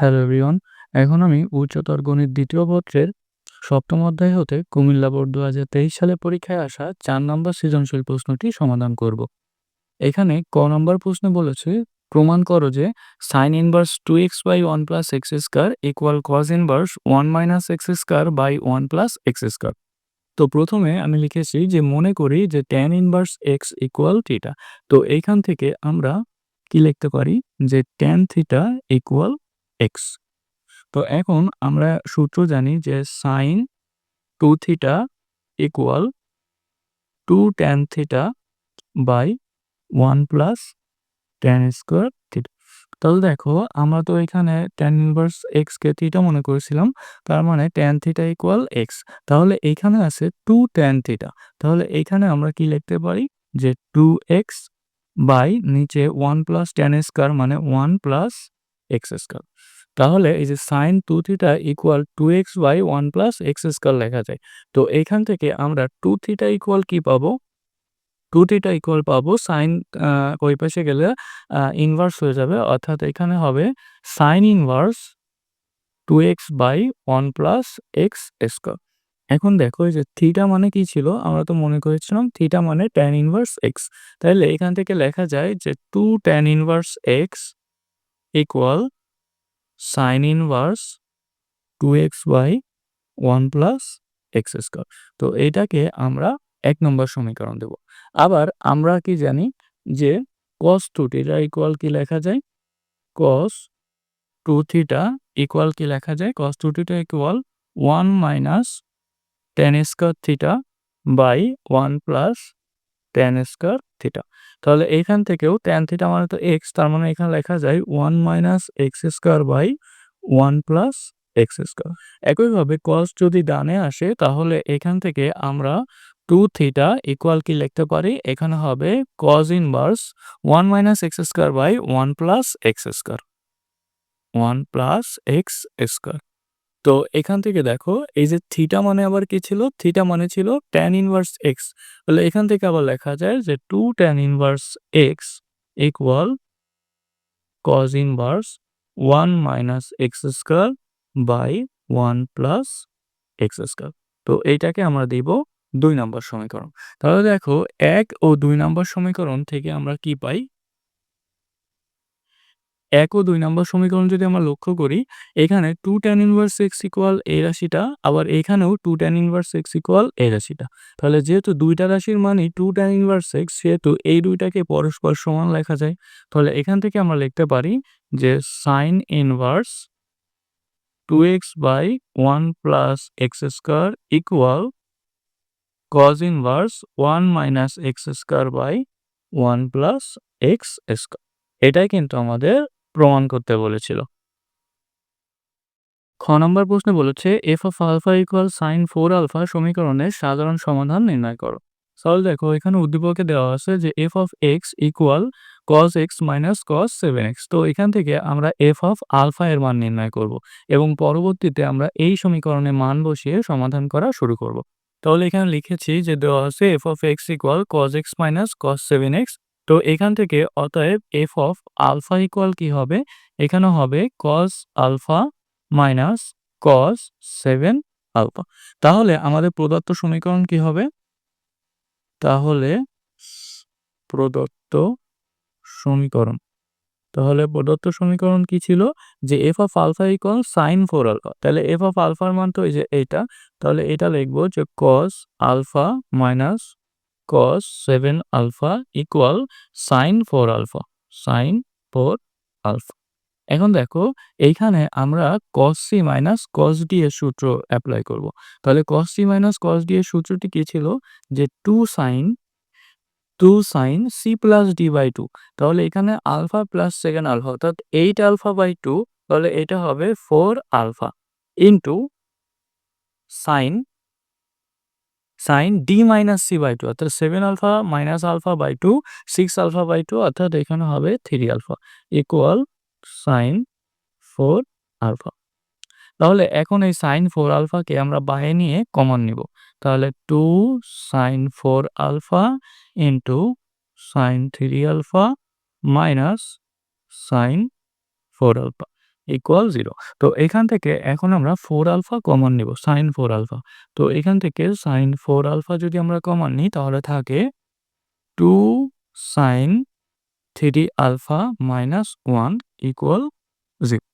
Hello everyone, এখন আমি উচ্চতর গণিত দ্বিতীয় পত্রের সপ্তম অধ্যায় হতে কুমিল্লা বোর্ড দু হাজার তেইশ সালে পরীক্ষায় আসা চার নম্বর সৃজনশীল প্রশ্নটি সমাধান করব। এখানে ক নম্বর প্রশ্ন বলেছে, প্রমাণ করো যে sine inverse two x by one plus x square equal cos inverse one minus x square by one plus x square তো প্রথমে আমি লিখেছি যে মনে করি যে tan inverse x equal theta তো এইখান থেকে আমরা কি লিখতে পারি? যে ট্যান থিটা ইকুয়াল এক্স তো এখন আমরা সূত্র জানি যে sine two theta equal to tan theta by one plus tan square theta তাহলে দেখো, আমরা তো এখানে ট্যান ইনভার্স এক্স কে থিটা মনে করেছিলাম, তার মানে ট্যান থিটা ইকুয়াল এক্স তাহলে এখানে আছে টু ট্যান থিটা তাহলে এখানে আমরা কি লিখতে পারি? যে টু এক্স বাই নিচে ওয়ান প্লাস ট্যান স্কোয়ার মানে ওয়ান প্লাস এক্স স্কোয়ার তাহলে এই যে sine two theta equal to x by one plus x square লেখা যায়। তো এখান থেকে আমরা টু থিটা ইকুয়াল কি পাবো? টু থিটা ইকুয়াল পাবো সাইন ওই পাশে গেলে ইনভার্স হয়ে যাবে। অর্থাৎ এখানে হবে sine inverse two x by one plus x square এখন দেখো যে থিটা মানে কি ছিল? আমরা তো মনে করেছিলাম থিটা মানে ট্যান ইনভার্স এক্স তাহলে এখান থেকে লেখা যায় যে two tan inverse x equal sine inverse two x y one plus x square তো এটাকে আমরা এক নম্বর সমীকরণ দেব। আবার আমরা কি জানি যে কস টু থিটা ইকুয়াল কি লেখা যায়? কস টু থিটা ইকুয়াল কি লেখা যায়? Cos two theta equal one minus tan square theta by one plus tan square theta তাহলে এইখান থেকেও ট্যান থিটা মানে তো এক্স তার মানে এখানে লেখা যায় one minus x square by one plus x square একইভাবে কস যদি ডানে আসে, তাহলে এখান থেকে আমরা টু থিটা ইকুয়াল কি লিখতে পারি? এখানে হবে cos inverse one minus x square by one plus x square one plus x square তো এখান থেকে দেখো, এই যে থিটা মানে আবার কি ছিল? থিটা মানে ছিল ট্যান ইনভার্স এক্স তাহলে এখান থেকে আবার লেখা যায় যে two tan inverse x equal cos inverse one minus x square by one plus x square তো এইটাকে আমরা দিব দুই নম্বর সমীকরণ। তাহলে দেখো, এক ও দুই নম্বর সমীকরণ থেকে আমরা কি পাই? এক ও দুই নম্বর সমীকরণ যদি আমরা লক্ষ্য করি, এখানে two tan inverse x equal এই রাশিটা, আবার এখানেও two tan inverse x equal এই রাশিটা। তাহলে যেহেতু দুইটা রাশির মানই টু ট্যান ইনভার্স এক্স সেহেতু এই দুইটাকে পরস্পর সমান লেখা যায়। তাহলে এখান থেকে আমরা লিখতে পারি যে sine inverse two x by one plus x square equal cos inverse one minus x square by one plus x square এটাই কিন্তু আমাদের প্রমাণ করতে বলেছিল। খ নম্বর প্রশ্নে বলেছে f of alpha equal sine four alpha সমীকরণের সাধারণ সমাধান নির্ণয় করো। তাহলে দেখো, এখানে উদ্দীপকে দেওয়া আছে যে f of x equal cos x minus cos seven x তো এখান থেকে আমরা এফ অফ আলফা এর মান নির্ণয় করব এবং পরবর্তীতে আমরা এই সমীকরণে মান বসিয়ে সমাধান করা শুরু করব। তাহলে এখানে লিখেছি যে, দেওয়া আছে f of x equal cos x minus cos seven x তো এখান থেকে অতএব এফ অফ আলফা ইকুয়াল কি হবে? এখানে হবে cos alpha minus cos seven alpha তাহলে আমাদের প্রদত্ত সমীকরণ কি হবে? তাহলে প্রদত্ত সমীকরণ। তাহলে প্রদত্ত সমীকরণ কি ছিল? যে f of alpha equal sine four alpha তাহলে এফ অফ আলফার মান তো এই যে এইটা। তাহলে এটা লিখব যে cos alpha minus cos seven alpha equal sine four alpha sine four alpha এখন দেখো, এইখানে আমরা cos C minus cos D এর সূত্র অ্যাপ্লাই করব। তাহলে cos C minus cos D এর সূত্রটি কি ছিল? যে two sine two sine C plus D by two তাহলে এখানে আলফা প্লাস সেকেন্ড আলফা অর্থাৎ এইট আলফা বাই টু তাহলে এটা হবে four alpha into sine sine D minus C by two অর্থাৎ seven alpha minus alpha by two six alpha by two অর্থাৎ এখানে হবে three alpha equal sine four alpha তাহলে এখন এই সাইন ফোর আলফাকে আমরা বাইরে নিয়ে কমন নিব। তাহলে two sine four alpha into sine three alpha minus sine four alpha equal zero তো এখান থেকে এখন আমরা ফোর আলফা কমন নিব সাইন ফোর আলফা তো এখান থেকে সাইন ফোর আলফা যদি আমরা কমন নিই, তাহলে থাকে two sine three alpha minus one equal zero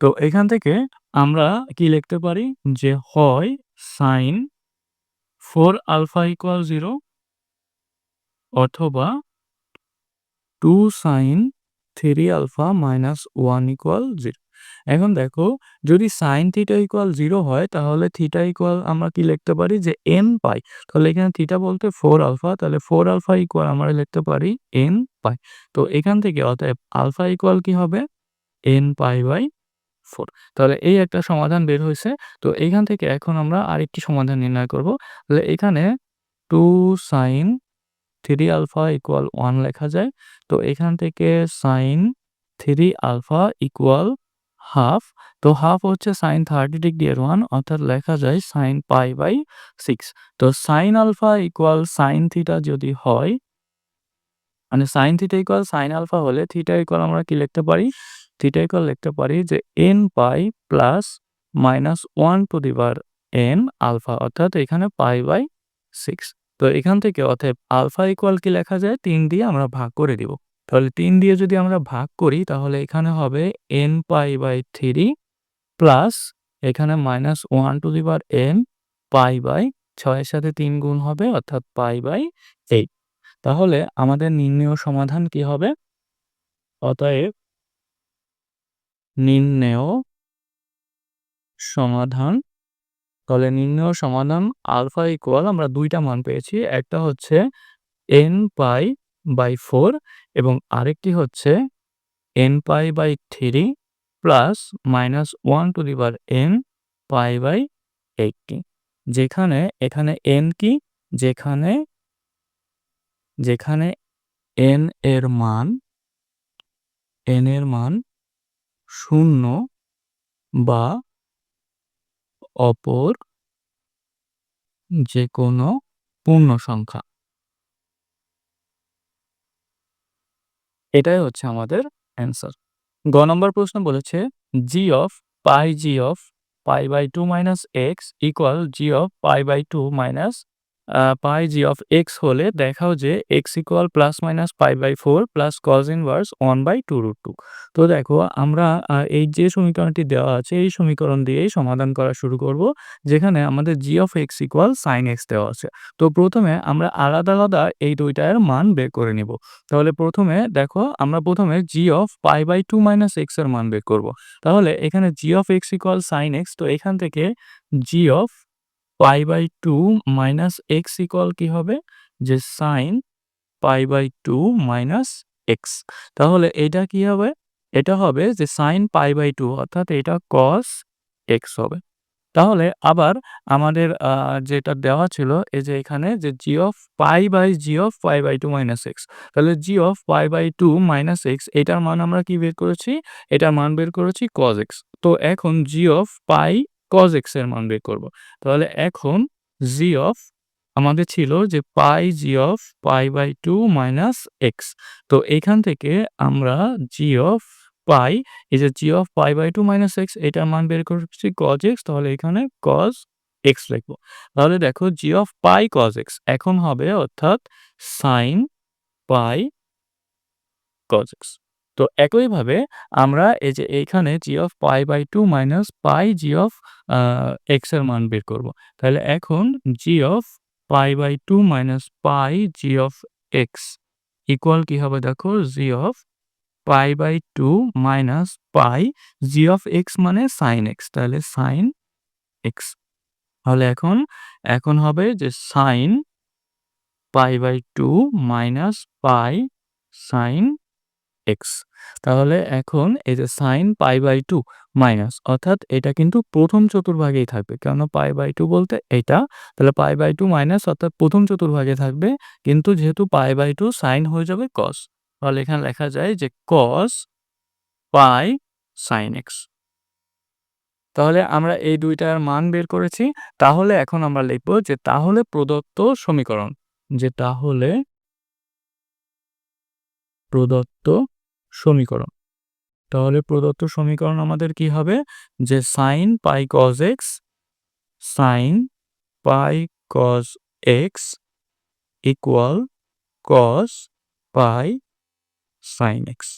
তো এখান থেকে আমরা কি লিখতে পারি? যে হয় sine four alpha equal zero অথবা two sine three alpha minus one equal zero এখন দেখো, যদি সাইন থিটা ইকুয়াল জিরো হয়, তাহলে থিটা ইকুয়াল আমরা কি লিখতে পারি? যে এন পাই। তাহলে এখানে থিটা বলতে ফোর আলফা তাহলে ফোর আলফা ইকুয়াল আমরা লিখতে পারি এন পাই। তো এখান থেকে অতএব আলফা ইকুয়াল কি হবে? এন পাই বাই ফোর তাহলে এই একটা সমাধান বের হয়েছে। তো এখান থেকে এখন আমরা আরেকটি সমাধান নির্ণয় করব। তাহলে এখানে two sine three alpha equal one লেখা যায়। তো এখান থেকে sine three alpha equal half তো হাফ হচ্ছে সাইন থার্টি ডিগ্রি এর ওয়ান অর্থাৎ লেখা যায় সাইন পাই বাই সিক্স তো sine alpha equal sine theta যদি হয় মানে sine theta equal sine alpha হলে থিটা ইকুয়াল আমরা কি লিখতে পারি? থিটা ইকুয়াল লিখতে পারি যে n pi plus minus one to the bar N alpha অর্থাৎ এখানে পাই বাই সিক্স তো এখান থেকে অতএব আলফা ইকুয়াল কি লেখা যায়? তিন দিয়ে আমরা ভাগ করে দিব। তাহলে তিন দিয়ে যদি আমরা ভাগ করি, তাহলে এখানে হবে n pi by three plus এখানে মাইনাস ওয়ান টু দি বার এন পাই বাই ছয়ের সাথে তিন গুণ হবে, অর্থাৎ পাই বাই এইট তাহলে আমাদের নির্ণয় সমাধান কি হবে? অতএব নির্ণেয় সমাধান, তাহলে নির্ণয় সমাধান আলফা ইকুয়াল আমরা দুইটা মান পেয়েছি, একটা হচ্ছে এন পাই বাই ফোর এবং আরেকটি হচ্ছে n pi by three plus minus one to the bar n pi by eighty যেখানে, এখানে এন কি? যেখানে যেখানে এন এর মান এন এর মান শূন্য বা অপর যে কোনো পূর্ণ সংখ্যা এটাই হচ্ছে আমাদের অ্যান্সার গ নম্বর প্রশ্ন বলেছে g of pi g of pi by two minus x equal g of pi by two minus pi g of x হলে দেখাও যে x equal plus minus pi by four plus cos inverse one by two root two তো দেখো, আমরা এই যে সমীকরণটি দেওয়া আছে, এই সমীকরণ দিয়েই সমাধান করা শুরু করব, যেখানে আমাদের g of x equal sine x দেওয়া আছে। তো প্রথমে আমরা আলাদা আলাদা এই দুইটার মান বের করে নিব। তাহলে প্রথমে দেখো, আমরা প্রথমে g of pi by two minus এক্সের মান বের করব। তাহলে এখানে g of x equal sine x তো এখান থেকে g of pi by two minus x equal কি হবে? যে sine pi by two minus x. তাহলে এটা কি হবে? এটা হবে যে সাইন পাই বাই টু, অর্থাৎ এটা কস এক্স হবে। তাহলে আবার আমাদের যেটা দেওয়া ছিল, এই যে এখানে যে g of pi by g of pi by two minus x. তাহলে g of pi by two minus x, এটার মান আমরা কি বের করেছি? এটার মান বের করেছি কজ এক্স। তো এখন জি অফ পাই কজ এক্সের মান বের করব। তাহলে এখন জি অফ আমাদের ছিল যে pi g of pi by two minus x তো এখান থেকে আমরা জি অফ পাই, এই যে g of pi by two minus x এটার মান বের করছি কজ এক্স তাহলে এখানে কজ এক্স লিখব। তাহলে দেখো g of pi cos x এখন হবে অর্থাৎ সাইন পাই কজ এক্স তো একইভাবে আমরা এই যে এইখানে g of pi by two minus pi g of এক্সের মান বের করব। তাহলে এখন g of pi by two minus pi g of x equal কি হবে দেখো? G of pi by two minus pi g of x মানে সাইন এক্স তাহলে সাইন এক্স তাহলে এখন এখন হবে যে sine pi by two minus pi sine x তাহলে এখন এই যে sine pi by two minus অর্থাৎ এটা কিন্তু প্রথম চতুর্ভাগেই থাকবে। কেন পাই বাই টু বলতে এটা? তাহলে পাই বাই টু মাইনাস অর্থাৎ প্রথম চতুর্ভাগে থাকবে, কিন্তু যেহেতু পাই বাই টু সাইন হয়ে যাবে কস তাহলে এখানে লেখা যায় যে কস পাই সাইন এক্স তাহলে আমরা এই দুইটার মান বের করেছি। তাহলে এখন আমরা লিখব যে তাহলে প্রদত্ত সমীকরণ, যে তাহলে প্রদত্ত সমীকরণ। তাহলে প্রদত্ত সমীকরণ আমাদের কি হবে? যে sine pi cos x sine pi cos x equal cos pi sine x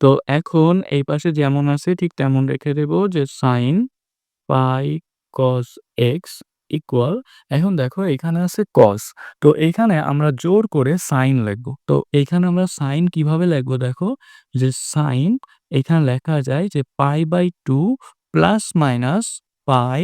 তো এখন এই পাশে যেমন আছে, ঠিক তেমন রেখে দেব যে sine pi cos x equal এখন দেখো এখানে আছে কস তো এখানে আমরা জোর করে সাইন লিখব। তো এখানে আমরা সাইন কীভাবে লিখব দেখো? যে সাইন এখানে লেখা যায় যে pi by two plus minus pi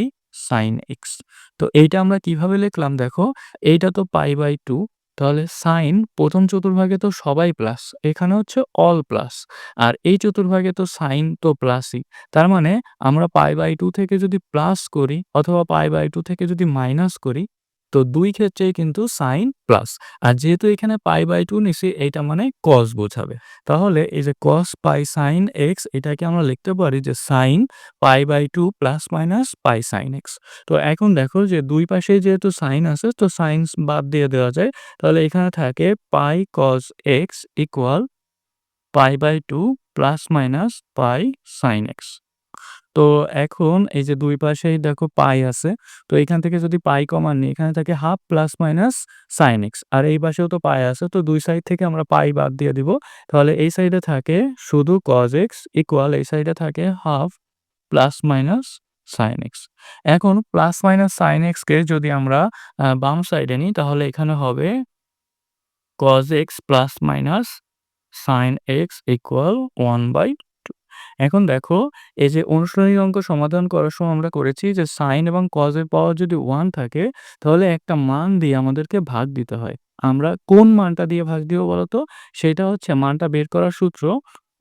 sine x তো এইটা আমরা কীভাবে লিখলাম দেখো? এইটা তো পাই বাই টু তাহলে সাইন প্রথম চতুর্ভাগে তো সবাই প্লাস এখানে হচ্ছে অল প্লাস আর এই চতুর্ভাগে তো সাইন তো প্লাসই তার মানে আমরা পাই বাই টু থেকে যদি প্লাস করি, অথবা পাই বাই টু থেকে যদি মাইনাস করি তো দুই ক্ষেত্রেই কিন্তু সাইন প্লাস আর যেহেতু এখানে পাই বাই টু নিছি, এইটা মানে কস বোঝাবে। তাহলে এই যে কস পাই সাইন এক্স এটাকে আমরা লিখতে পারি যে sine pi by two plus minus pi sine x তো এখন দেখো যে দুই পাশে যেহেতু সাইন আছে, তো সাইন্স বাদ দিয়ে দেওয়া যায়। তাহলে এখানে থাকে pi cos x equal pi by two plus minus pi sine x তো এখন এই যে দুই পাশেই দেখো পাই আছে, তো এখান থেকে যদি পাই কমান নিই, এখানে থাকে half plus minus sine x, আর এই পাশেও তো পাই আছে, তো দুই সাইড থেকে আমরা পাই বাদ দিয়ে দিব। তাহলে এই সাইডে থাকে শুধু কজ এক্স ইকুয়াল এই সাইডে থাকে half plus minus sine x. এখন প্লাস মাইনাস সাইন এক্সকে যদি আমরা বাম সাইডে নিই, তাহলে এখানে হবে cos x plus minus sine x equal one by এখন দেখো, এই যে অনুশ্রেণী অঙ্ক সমাধান করার সময় আমরা করেছি যে সাইন এবং কজের পাওয়ার যদি ওয়ান থাকে, তাহলে একটা মান দিয়ে আমাদেরকে ভাগ দিতে হয়। আমরা কোন মানটা দিয়ে ভাগ দিব বলতো? সেটা হচ্ছে মানটা বের করার সূত্র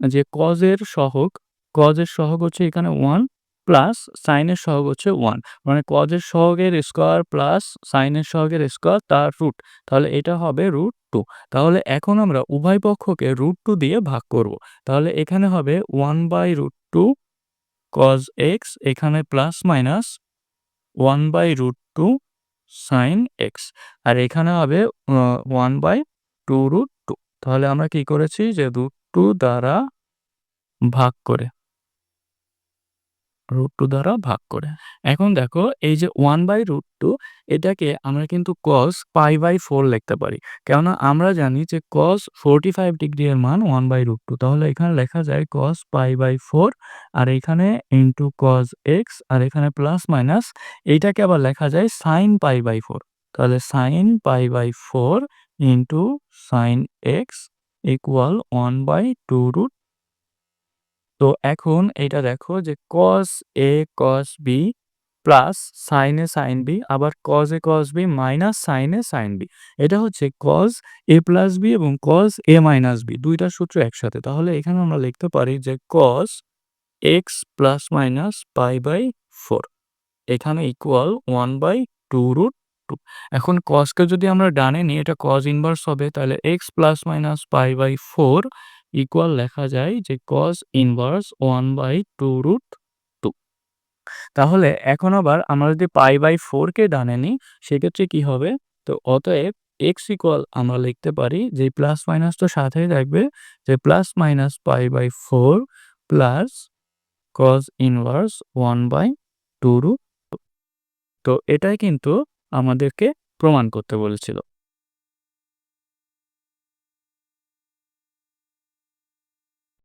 যে কজের সহক কজের সহক হচ্ছে এখানে ওয়ান প্লাস সাইনের সহগ হচ্ছে ওয়ান মানে কজের সহগের স্কোয়ার প্লাস সাইনের সহগের স্কোয়ার তার রুট তাহলে এটা হবে রুট টু তাহলে এখন আমরা উভয় পক্ষকে রুট টু দিয়ে ভাগ করব, তাহলে এখানে হবে one by root two cos x এখানে plus minus one by root two sine x আর এখানে হবে one by two root two তাহলে আমরা কি করেছি যে রুট টু দ্বারা ভাগ করে রুট টু দ্বারা ভাগ করে। এখন দেখো, এই যে ওয়ান বাই রুট টু এটাকে আমরা কিন্তু কস পাই বাই ফোর লিখতে পারি। কেননা আমরা জানি যে কস ফোরটি ফাইভ ডিগ্রি এর মান ওয়ান বাই রুট টু তাহলে এখানে লেখা যায় কস পাই বাই ফোর আর এখানে ইন্টু কস এক্স আর এখানে প্লাস মাইনাস এইটাকে আবার লেখা যায় সাইন পাই বাই ফোর তাহলে sine pi by four into sine x equal one by two root তো এখন এটা দেখো যে cos a cos b plus sine sine b আবার cos a cos b minus sine sine b এটা হচ্ছে cos এ plus B এবং cos এ minus B দুইটা সূত্র একসাথে। তাহলে এখানে আমরা লিখতে পারি যে cos x plus minus pi by four এখানে equal one by two root two এখন কজকে যদি আমরা ডানে নিই, এটা কজ ইনভার্স হবে, তাহলে x plus minus pi by four equal লেখা যায় যে cos inverse one by two root two তাহলে এখন আবার আমরা যদি পাই বাই ফোরকে ডানে নিই, সেক্ষেত্রে কি হবে? তো অতএব এক্স ইকুয়াল আমরা লিখতে পারি যে প্লাস মাইনাস তো সাথেই থাকবে, যে plus minus pi by four plus cos inverse one by two root তো এটাই কিন্তু আমাদেরকে প্রমাণ করতে বলেছিল।